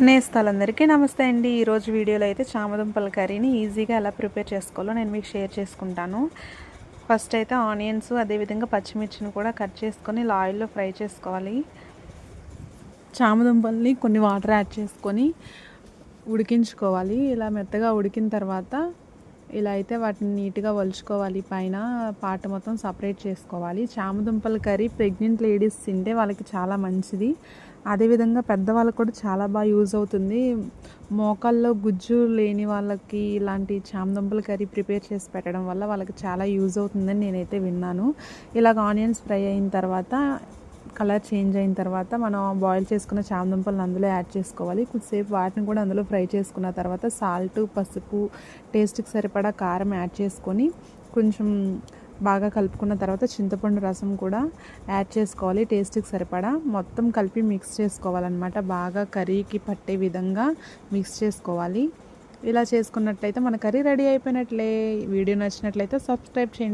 నేస్తాలందరికీ నమస్తే అండి. ఈరోజు వీడియోలో అయితే చామదుంపల కర్రీని ఈజీగా ఎలా ప్రిపేర్ చేసుకోవాలో నేను మీకు షేర్ చేసుకుంటాను. ఫస్ట్ అయితే ఆనియన్స్ అదేవిధంగా పచ్చిమిర్చిని కూడా కట్ చేసుకొని ఇలా ఆయిల్లో ఫ్రై చేసుకోవాలి. చామదుంపల్ని కొన్ని వాటర్ యాడ్ చేసుకొని ఉడికించుకోవాలి. ఇలా మెత్తగా ఉడికిన తర్వాత ఇలా అయితే వాటిని నీట్గా వలుచుకోవాలి. పైన పాట మొత్తం సపరేట్ చేసుకోవాలి. చామదుంపల కర్రీ ప్రెగ్నెంట్ లేడీస్ తింటే వాళ్ళకి చాలా మంచిది. అదేవిధంగా పెద్దవాళ్ళకు కూడా చాలా బాగా యూజ్ అవుతుంది. మోకాల్లో గుజ్జు లేని వాళ్ళకి ఇలాంటి చామదుంపల కర్రీ ప్రిపేర్ చేసి పెట్టడం వల్ల వాళ్ళకి చాలా యూజ్ అవుతుందని నేనైతే విన్నాను. ఇలాగ ఆనియన్స్ ఫ్రై అయిన తర్వాత కలర్ చేంజ్ అయిన తర్వాత మనం బాయిల్ చేసుకున్న చామదుంపలను అందులో యాడ్ చేసుకోవాలి. కొద్దిసేపు వాటిని కూడా అందులో ఫ్రై చేసుకున్న తర్వాత సాల్ట్ పసుపు టేస్ట్కి సరిపడా కారం యాడ్ చేసుకొని కొంచెం బాగా కలుపుకున్న తర్వాత చింతపండు రసం కూడా యాడ్ చేసుకోవాలి. టేస్ట్కి సరిపడా మొత్తం కలిపి మిక్స్ చేసుకోవాలన్నమాట. బాగా కర్రీకి పట్టే విధంగా మిక్స్ చేసుకోవాలి. ఇలా చేసుకున్నట్లయితే మన కర్రీ రెడీ అయిపోయినట్లే. వీడియో నచ్చినట్లయితే సబ్స్క్రైబ్ చేయండి.